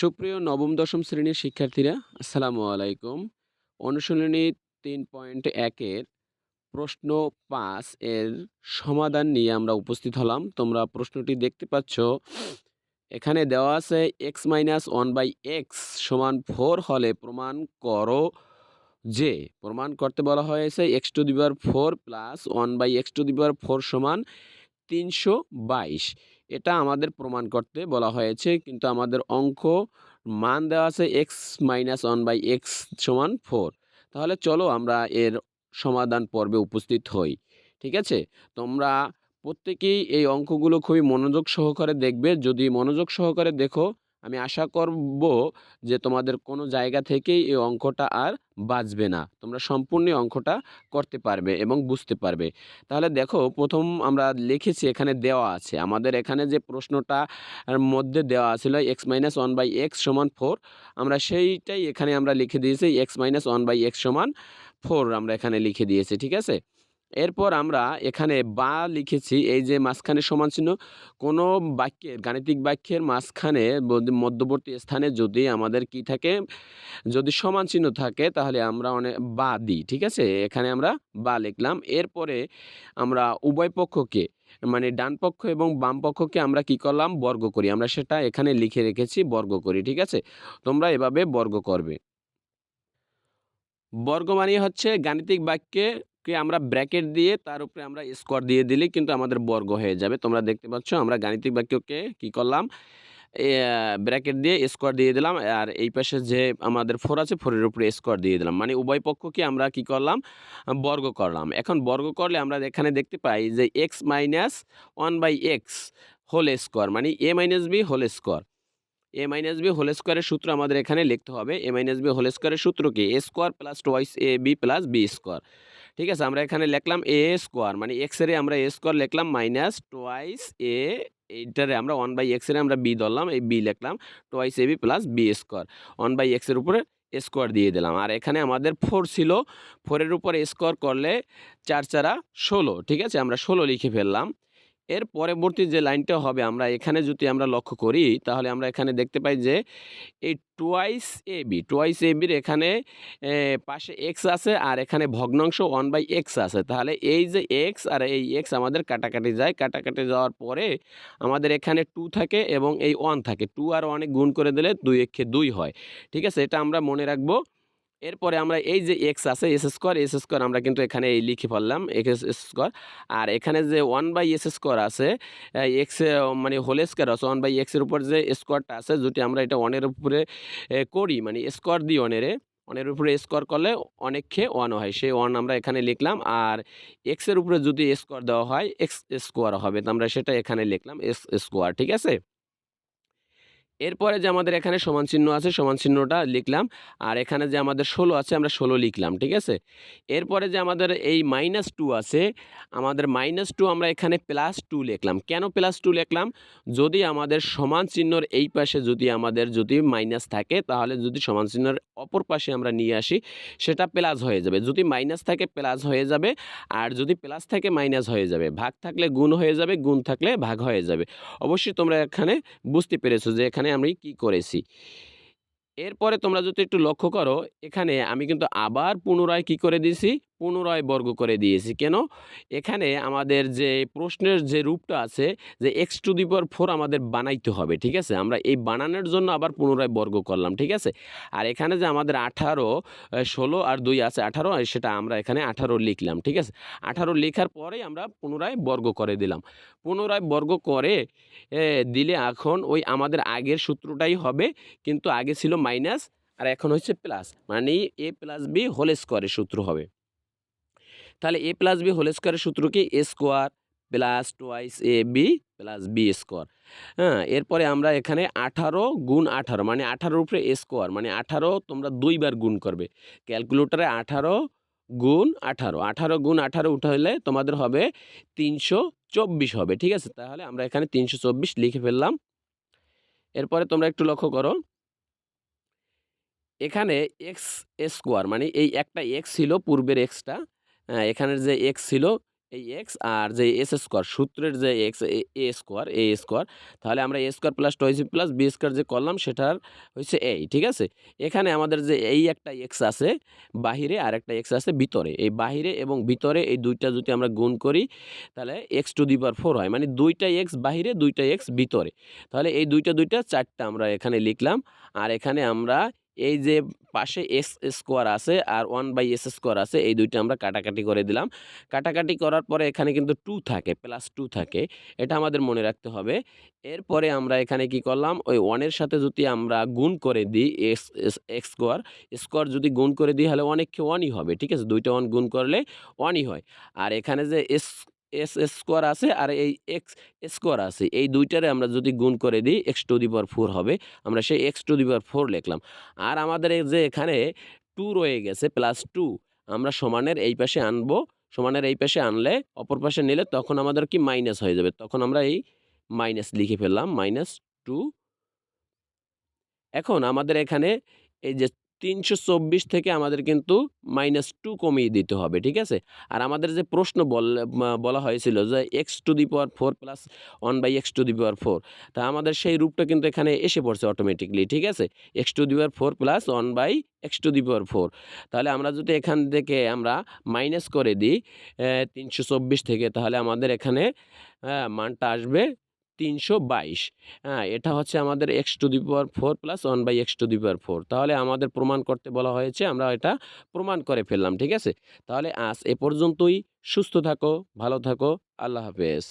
সুপ্রিয় নবম, দশম শ্রেণির শিক্ষার্থীরা, আসসালামু আলাইকুম। অনুশীলনী তিন পয়েন্ট একের প্রশ্ন পাঁচ এর সমাধান নিয়ে আমরা উপস্থিত হলাম। তোমরা প্রশ্নটি দেখতে পাচ্ছ। এখানে দেওয়া আছে x minus one by x সমান ফোর হলে প্রমাণ করো যে, প্রমাণ করতে বলা হয়েছে x to the power four plus one by x to the power four সমান তিনশো বাইশ। এটা আমাদের প্রমাণ করতে বলা হয়েছে। কিন্তু আমাদের অঙ্ক মান দেওয়া আছে x minus one by x সমান ফোর তাহলে চলো আমরা এর সমাধান পর্বে উপস্থিত হই, ঠিক আছে? তোমরা প্রত্যেকেই এই অঙ্কগুলো খুবই মনোযোগ সহকারে দেখবে। যদি মনোযোগ সহকারে দেখো আমি আশা করব যে তোমাদের কোনো জায়গা থেকেই এই অঙ্কটা আর বাঁচবে না। তোমরা সম্পূর্ণ অঙ্কটা করতে পারবে এবং বুঝতে পারবে। তাহলে দেখো, প্রথম আমরা লিখেছি এখানে দেওয়া আছে। আমাদের এখানে যে প্রশ্নটা মধ্যে দেওয়া ছিল x minus one by x সমান ফোর আমরা সেইটাই এখানে আমরা লিখে দিয়েছি x minus one by x সমান ফোর আমরা এখানে লিখে দিয়েছি, ঠিক আছে? এরপর আমরা এখানে বা লিখেছি, এই যে মাঝখানে সমান চিহ্ন, কোনো বাক্যের, গাণিতিক বাক্যের মাঝখানে মধ্যবর্তী স্থানে যদি আমাদের কি থাকে, যদি সমান চিহ্ন থাকে, তাহলে আমরা অনেক বা দিই, ঠিক আছে? এখানে আমরা বা লিখলাম। এরপরে আমরা উভয় পক্ষকে মানে ডান পক্ষ এবং বাম পক্ষকে আমরা কি করলাম? বর্গ করি। আমরা সেটা এখানে লিখে রেখেছি, বর্গ করি, ঠিক আছে? তোমরা এভাবে বর্গ করবে। বর্গ মানে হচ্ছে গাণিতিক বাক্যে কে আমরা ব্র্যাকেট দিয়ে তার উপরে আমরা স্কোয়ার দিয়ে দিলে কিন্তু আমাদের বর্গ হয়ে যাবে। তোমরা দেখতে পাচ্ছ, আমরা গাণিতিক বাক্যকে কি করলাম? ব্র্যাকেট দিয়ে স্কোয়ার দিয়ে দিলাম আর এই পাশে যে আমাদের ফোর আছে, ফোরের উপরে স্কোয়ার দিয়ে দিলাম। মানে উভয় পক্ষকে আমরা কি করলাম? বর্গ করলাম। এখন বর্গ করলে আমরা এখানে দেখতে পাই যে x minus one by x whole square মানে a minus b whole square a minus b whole স্কোয়ারের সূত্র আমাদের এখানে লিখতে হবে। এ মাইনাস বি হোল স্কোয়ারের সূত্র কি? A square plus twice a b plus b square ঠিক আছে, আমরা এখানে লিখলাম এ স্কোয়ার মানে এক্সেরে আমরা এ স্কোয়ার লিখলাম মাইনাস টোয়াইস এ এইটারে আমরা ওয়ান বাই এক্সের আমরা বি ধরলাম, এই বি লিখলাম twice a b plus b square one by এক্সের উপরে স্কোয়ার দিয়ে দিলাম। আর এখানে আমাদের ফোর ছিল ফোরের উপর স্কোয়ার করলে চার চারা ষোলো, ঠিক আছে, আমরা ষোলো লিখে ফেললাম। এর পরবর্তী যে লাইনটা হবে, আমরা এখানে যদি আমরা লক্ষ্য করি, তাহলে আমরা এখানে দেখতে পাই যে এই twice a b twice a বির এখানে পাশে এক্স আছে আর এখানে ভগ্নাংশ ওয়ান বাই এক্স আছে। তাহলে এই যে এক্স আর এই এক্স আমাদের কাটাকাটি যায়। কাটাকাটি যাওয়ার পরে আমাদের এখানে টু থাকে এবং এই ওয়ান থাকে। টু আর ওয়ানে গুণ করে দিলে দুই একে দুই হয়। ঠিক আছে? এটা আমরা মনে রাখব। এরপরে আমরা এই যে এক্স আছে এস স্কোয়ার এস স্কোয়ার আমরা কিন্তু এখানে এই লিখে ফেললাম এক্স স্কোয়ার আর এখানে যে ওয়ান বাই এস স্কোয়ার আছে এক্স মানে হোল স্কোয়ার আছে ওয়ান বাই এক্সের উপর যে স্কোয়ারটা আছে, যদি আমরা এটা ওয়ানের উপরে করি মানে স্কোয়ার দিই ওয়ানেরে ওয়ানের উপরে স্কোয়ার করলে অনেক খেয়ে ওয়ান হয়। সেই ওয়ান আমরা এখানে লিখলাম। আর এক্সের উপরে যদি স্কোয়ার দেওয়া হয় এক্স স্কোয়ার হবে। তো আমরা সেটা এখানে লিখলাম এক্স স্কোয়ার ঠিক আছে? এরপরে যে আমাদের এখানে সমান চিহ্ন আছে, সমান চিহ্নটা লিখলাম। আর এখানে যে আমাদের ষোলো আছে, আমরা ষোলো লিখলাম, ঠিক আছে? এরপরে যে আমাদের এই মাইনাস টু আছে, আমাদের মাইনাস টু আমরা এখানে প্লাস টু লিখলাম। কেন প্লাস টু লিখলাম? যদি আমাদের সমান চিহ্নর এই পাশে যদি আমাদের যদি মাইনাস থাকে, তাহলে যদি সমান চিহ্নের অপর পাশে আমরা নিয়ে আসি, সেটা প্লাস হয়ে যাবে। যদি মাইনাস থাকে প্লাস হয়ে যাবে। আর যদি প্লাস থাকে মাইনাস হয়ে যাবে। ভাগ থাকলে গুণ হয়ে যাবে, গুণ থাকলে ভাগ হয়ে যাবে। অবশ্যই তোমরা এখানে বুঝতে পেরেছ যে এখানে আমি কি করেছি? এরপরে তোমরা যদি একটু লক্ষ্য করো, এখানে আমি কিন্তু আবার পুনরায় কি করে দিয়েছি? পুনরায় বর্গ করে দিয়েছি। কেন? এখানে আমাদের যে প্রশ্নের যে রূপটা আছে যে x to the power four আমাদের বানাইতে হবে, ঠিক আছে? আমরা এই বানানোর জন্য আবার পুনরায় বর্গ করলাম, ঠিক আছে? আর এখানে যে আমাদের আঠারো ষোলো আর দুই আছে, আঠারো সেটা আমরা এখানে আঠারো লিখলাম, ঠিক আছে? আঠারো লেখার পরেই আমরা পুনরায় বর্গ করে দিলাম। পুনরায় বর্গ করে দিলে এখন ওই আমাদের আগের সূত্রটাই হবে, কিন্তু আগে ছিল মাইনাস আর এখন হচ্ছে প্লাস মানে এ প্লাস বি হোল স্কোয়ারের সূত্র হবে। তাহলে এ প্লাস বি হোল স্কোয়ারের সূত্র কি? A square plus twice a b plus b square. হ্যাঁ এরপরে আমরা এখানে আঠারো গুণ আঠারো মানে আঠারোর উপরে এ স্কোয়ার মানে আঠারো তোমরা দুইবার গুণ করবে। ক্যালকুলেটরে আঠারো গুণ আঠারো আঠারো গুণ আঠারো উঠাইলে তোমাদের হবে তিনশো চব্বিশ হবে, ঠিক আছে? তাহলে আমরা এখানে তিনশো চব্বিশ লিখে ফেললাম। এরপরে তোমরা একটু লক্ষ্য করো। এখানে এক্স স্কোয়ার মানে এই একটা এক্স ছিল পূর্বের এক্সটা এখানের যে এক্স ছিল এই এক্স আর যে এস স্কোয়ার সূত্রের যে x a square a square তাহলে আমরা a square plus twice plus b square যে করলাম সেটার হচ্ছে এই ঠিক আছে? এখানে আমাদের যে এই একটা এক্স আছে, বাহিরে আর একটা এক্স আছে ভিতরে। এই বাহিরে এবং ভিতরে এই দুইটা যদি আমরা গুণ করি, তাহলে x to the power four হয়। মানে দুইটা এক্স বাহিরে, দুইটা এক্স ভিতরে। তাহলে এই দুইটা দুইটা চারটা আমরা এখানে লিখলাম। আর এখানে আমরা এই যে পাশে এস স্কোয়ার আছে আর ওয়ান বাই এস স্কোয়ার আছে, এই দুইটা আমরা কাটাকাটি করে দিলাম। কাটাকাটি করার পরে এখানে কিন্তু টু থাকে, প্লাস টু থাকে, এটা আমাদের মনে রাখতে হবে। এরপরে আমরা এখানে কি করলাম, ওই ওয়ানের সাথে যদি আমরা গুণ করে দিই এক্স এক্স স্কোয়ার স্কোয়ার যদি গুণ করে দিই, তাহলে অনেককে ওয়ানই হবে, ঠিক আছে? দুইটা ওয়ান গুণ করলে ওয়ানই হয়। আর এখানে যে এস এস স্কোয়ার আছে আর এই এক্স স্কোয়ার আছে। এই দুইটারে আমরা যদি গুণ করে দিই x to the power four হবে। আমরা সেই x to the power four লিখলাম। আর আমাদের যে এখানে টু রয়ে গেছে প্লাস টু আমরা সমানের এই পাশে আনব। সমানের এই পাশে আনলে অপর পাশে নিলে তখন আমাদের কি মাইনাস হয়ে যাবে? তখন আমরা এই মাইনাস লিখে ফেললাম মাইনাস টু এখন আমাদের এখানে এই যে তিনশো চব্বিশ থেকে আমাদের কিন্তু মাইনাস টু কমিয়ে দিতে হবে ঠিক আছে? আর আমাদের যে প্রশ্ন বল হয়েছিল যে x to the power four plus one by x to the power four তা আমাদের সেই রূপটা কিন্তু এখানে এসে পড়ছে অটোমেটিকলি ঠিক আছে? X to the power four plus one by x to the power four তাহলে আমরা যদি এখান থেকে আমরা মাইনাস করে দিই তিনশো চব্বিশ থেকে তাহলে আমাদের এখানে হ্যাঁ, মানটা আসবে তিনশো বাইশ। হ্যাঁ এটা হচ্ছে আমাদের x to the power four plus one by x to the power four তাহলে আমাদের প্রমাণ করতে বলা হয়েছে, আমরা এটা প্রমাণ করে ফেললাম, ঠিক আছে? তাহলে আজ এ পর্যন্তই, সুস্থ থাকো, ভালো থাকো, আল্লাহ হাফেজ।